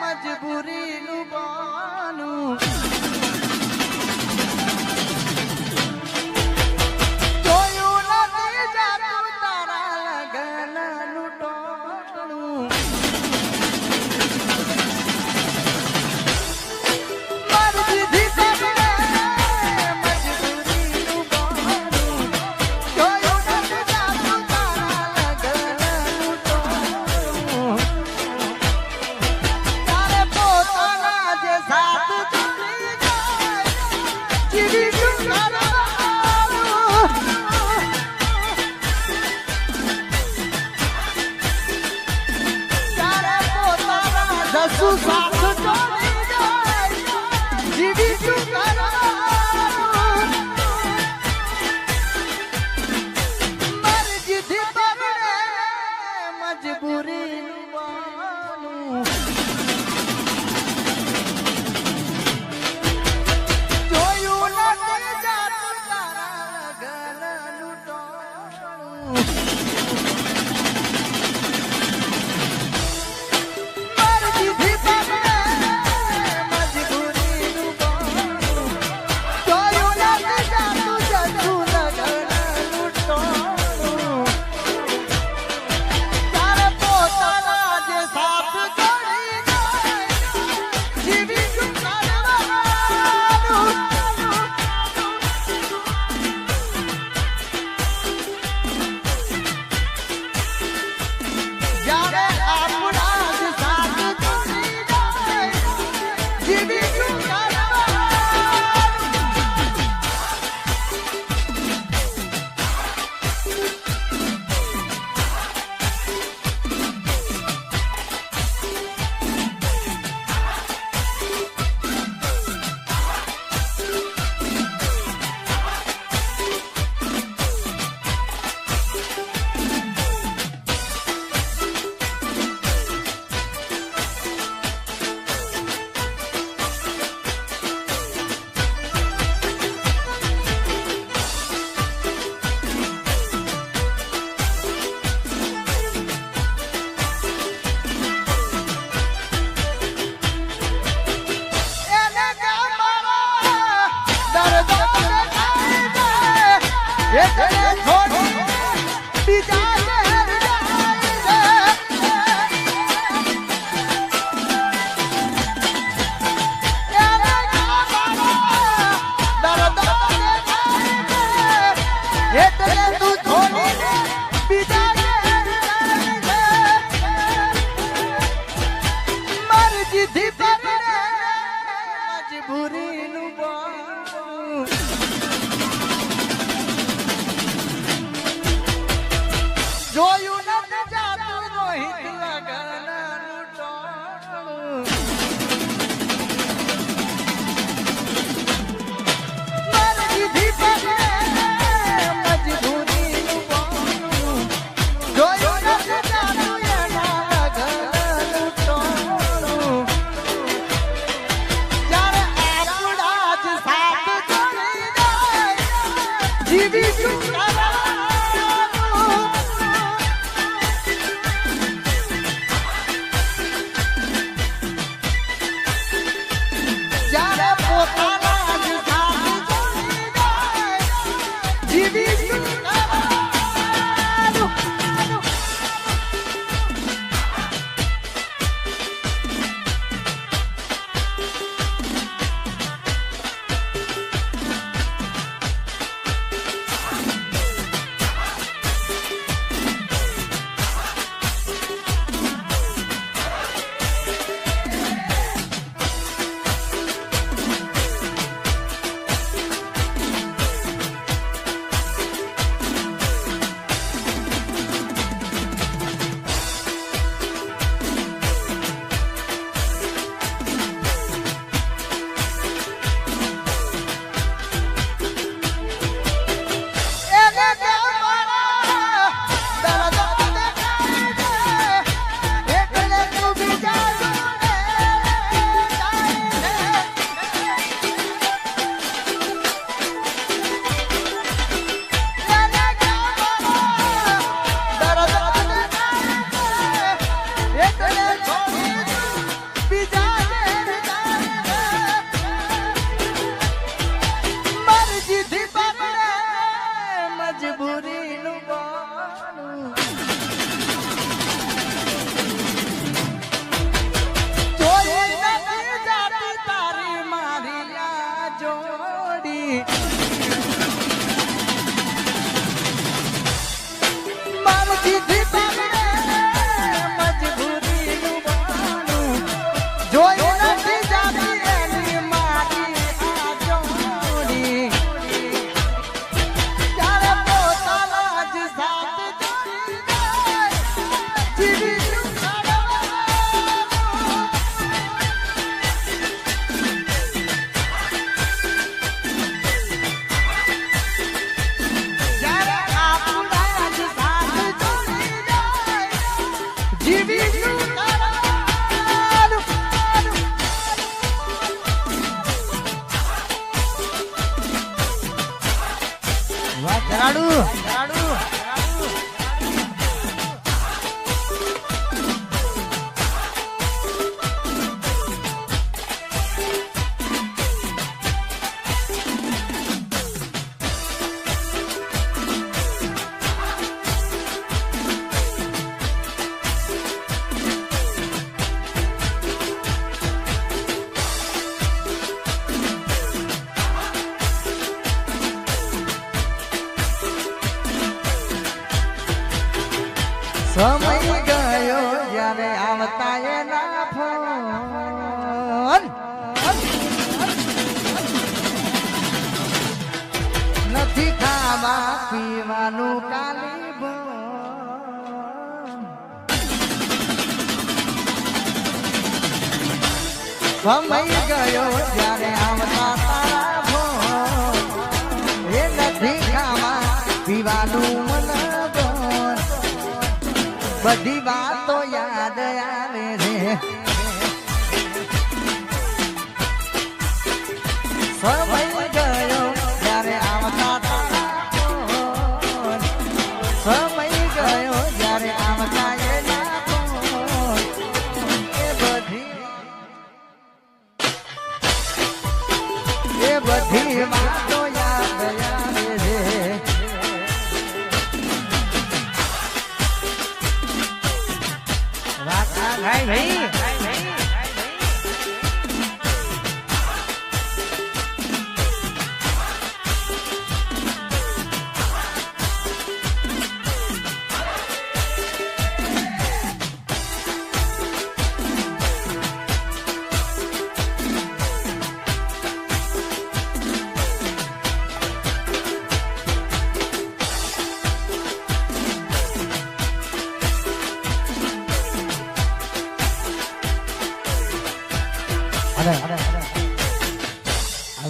मजबूरी 对。સમય ગયો જ્યારે આવતા તારા ફોન એ નથી ખાવા પીવાનું મન બધી વાતો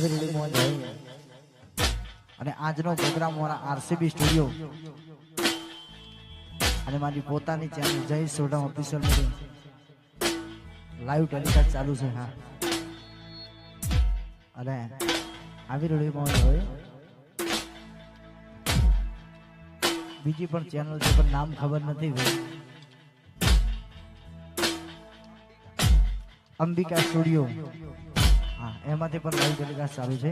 મોજ. હોય. અને આજનો પ્રોગ્રામ મારા આરસીબી સ્ટુડિયો અને મારી પોતાની ચેનલ જય સોઢા ઓફિશિયલ લાઈવ ટેલિકાસ્ટ ચાલુ છે, હા. અને આવી રેડી મોહન હોય. બીજી પણ ચેનલ છે, પણ નામ ખબર નથી ભાઈ અંબિકા સ્ટુડિયો. એમાંથી પણ નવી ટેલિકાસ્ટ ચાલુ છે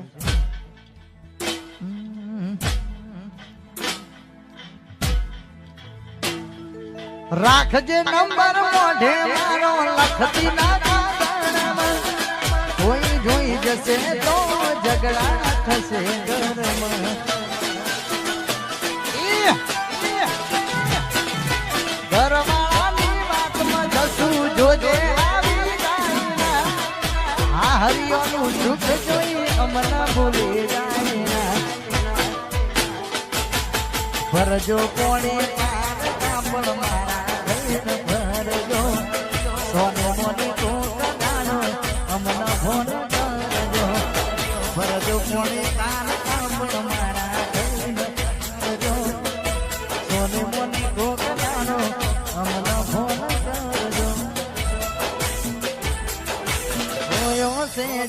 રાખજે નંબર મોઢે મારો લખતી ના. કોઈ જોઈ જશે તો ઝઘડા થશે ઘરમાં અમના ભૂલી જાય ભરજો કોણે મારા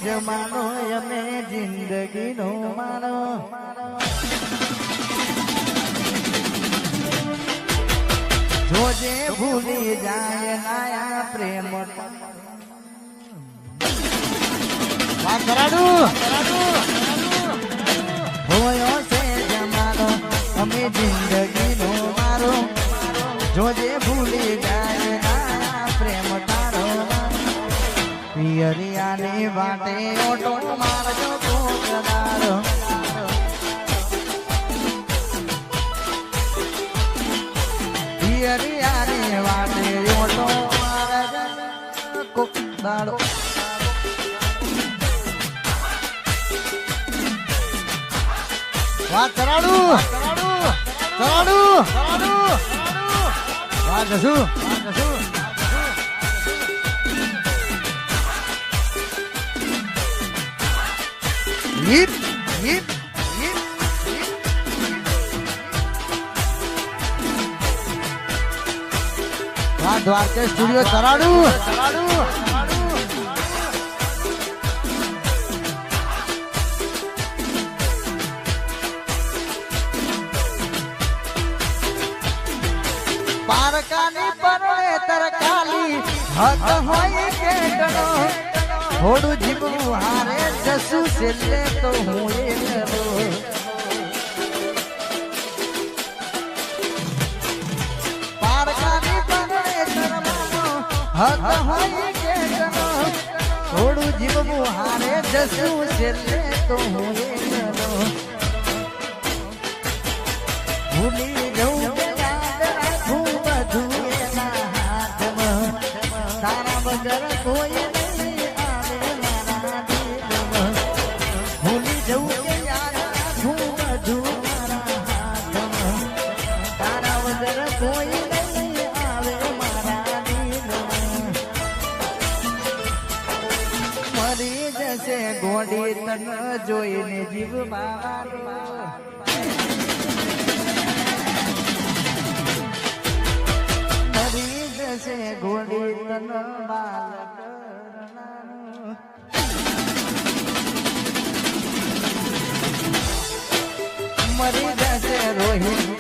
જમાનો અમે જિંદગીનો મારો. જોજે ભૂલી જાય નાયા પ્રેમ. હોયો છે જમાનો અમે જિંદગીનો મારો. જોજે ભૂલી જાય પ્રેમ તારો. પિયરિયાની વાટે ઓટો મારજો કોકદારો પિયરિયાની વાટે ઓટો મારજો કોકદારો વાહ કરાડુ કરાડુ કરાડુ વાહ જસુ Yip, yip, yip. દ્વારકે સ્ટુડિયો સરાડું સરાડું પારકાની પરણે તરકાલી હક હોય કે ગણો થોડું જીવવું હારે જસુ છેલ્લે તો હું એ થોડું જીવવું હારે જસું છેલ્લે તો હું એ ભૂલી જવું બધું તારા વગર કોઈ ગોડી તન જોઈને જીવ મરી જશે ઘોડી તન મરી જશે રોહિત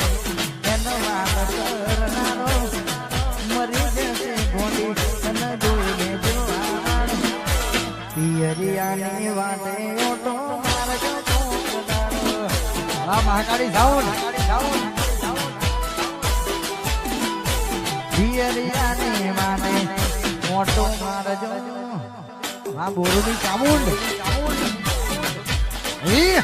પિયરિયાની વાટે ઓટો. આ મહાકાળી જાઓ પિયરિયાની વાટે ઓટો મારજો આ બોરુની ચામુંડ ઈ, ઈ,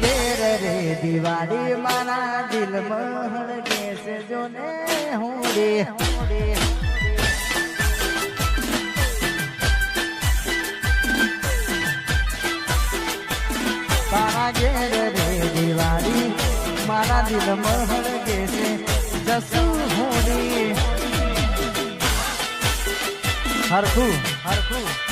ઘેર રે દિવાળી મારા દિલમાં હળગે છે જોને હું રે તારા મારા દિલમાં હળગે છે જસુ હું રે હરખું હરખું હરખું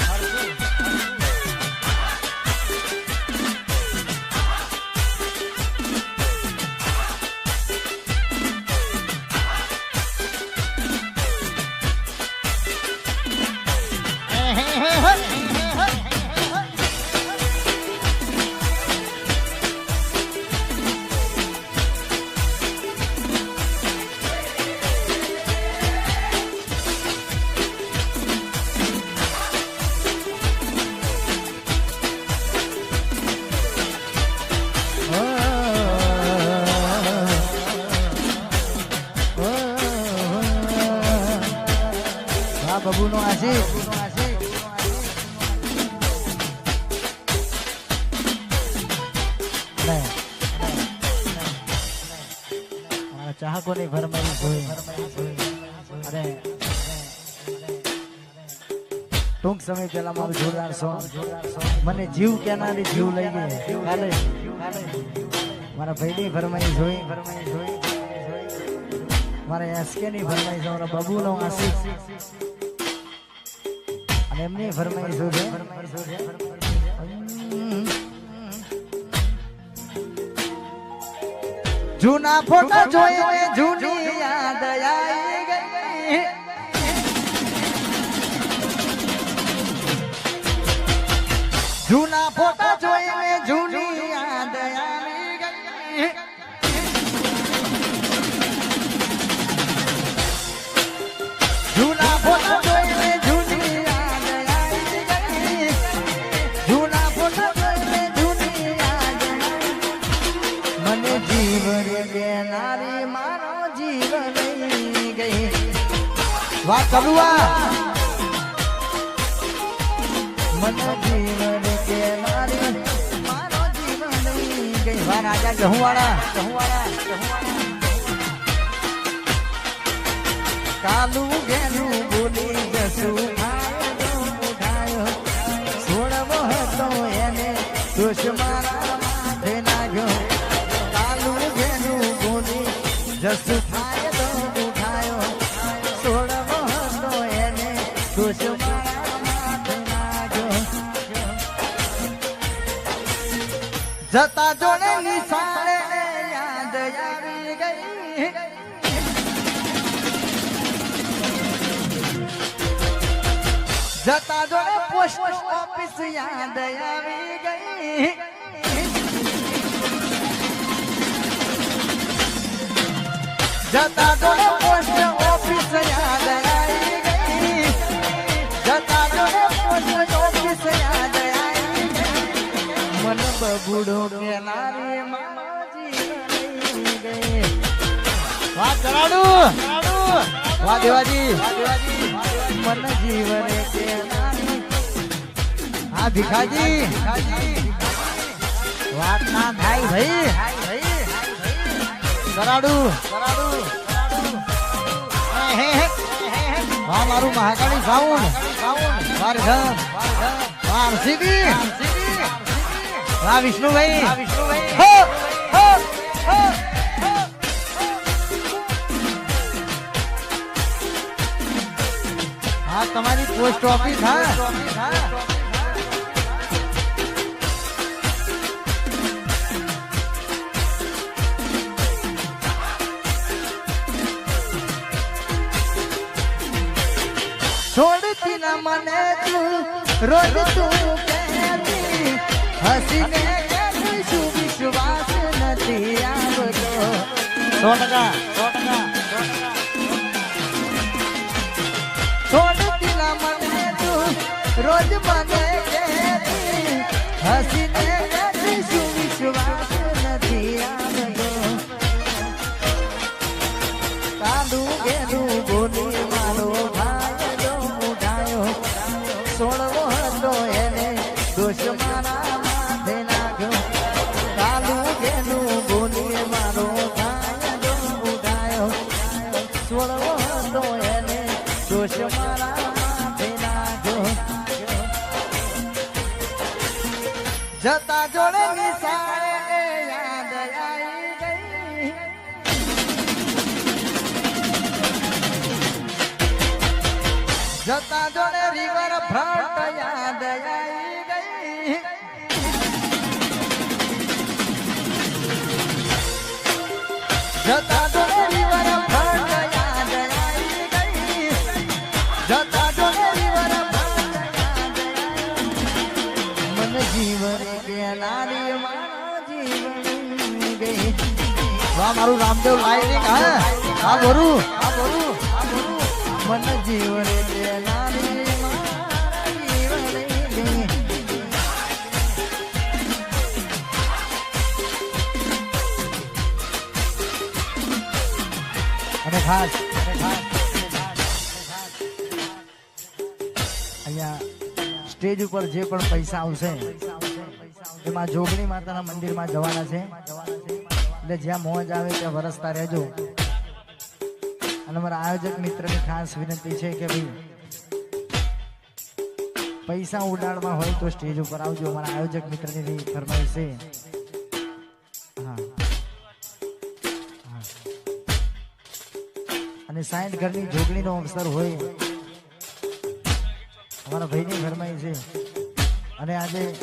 ટૂંક સમય પહેલા મારું જોરદાર સોંગ મને જીવ કેનારી જીવ લઈ ગઈ. કાલે મારા ભાઈની ફરમાઈ જોઈ. ફરમાઈ જોઈ મારા એસકે ની ભરમાઈ છે મારા બબુ નો આશીષ અને એમની ભરમાઈ છે જૂના ફોટા જોઈને જૂની જૂના ફોટા જોઈને જૂની યાદ આવી ગઈ. જૂના ફોટા જોઈને જૂની યાદ આવી ગઈ. જૂના ફોટા જોઈને જૂની યાદ મને જીવન દેનારી મારો જીવન રહી ગઈ. વાહ કબુઆ મને જીવન ગહુવાળા કાલુ ગેલું બોલી છોડવો હતો એને કાલુ ગેલું બોલી જસું. જતા જોડે નિશાળે યાદ આવી ગઈ. જતા જોડે પોસ્ટ ઓફિસ યાદ આવી ગઈ. જતા જોડે પોસ્ટ ઓફિસ યાદ મન કે કેનારી મામાજી ગઈ મારું મહાકાળી સાઉન્ડ. વાહ ધમ વાહ વાહ વિષ્ણુભાઈ વિષ્ણુભાઈ હો હો હો હો. હા તમારી પોસ્ટ ઓફિસ હા. છોડતી ના મને તું રોજ તું હસીને કહેતી શું વિશ્વાસ નથી આવતો. સો ટકા, સો રોજ મને હસીને કહેતી શું વિશ્વાસ નથી આવતો. કાંદુ ગેલું બોલી મારો ભાઈલો ઉઠાયો સોળવો હતો એને દોષ વાહ મારું રામદેવ લાઈનિંગ હા? હા બોરું હા બોરું મન જીવન અને ખાસ સ્ટેજ ઉપર જે પણ પૈસા આવશે, એમાં જોગણી માતાના મંદિરમાં જવાના છે. એટલે જ્યાં મોજ આવે ત્યાં વરસતા રહેજો. અને મારા આયોજક મિત્રની ખાસ વિનંતી છે કે ભાઈ, પૈસા ઉડાડવા હોય તો સ્ટેજ ઉપર આવજો. મારા આયોજક મિત્રની ફરમાઈશ છે. હા. અને સાઠ ઘરની જોગણીનો અવસર હોય અમારા ભાઈની ફરમાઈ છે. અને આજે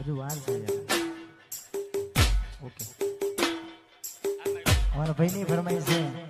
હજુ વાર છે. ઓકે. અમારા ભાઈની ફરમાઈ છે.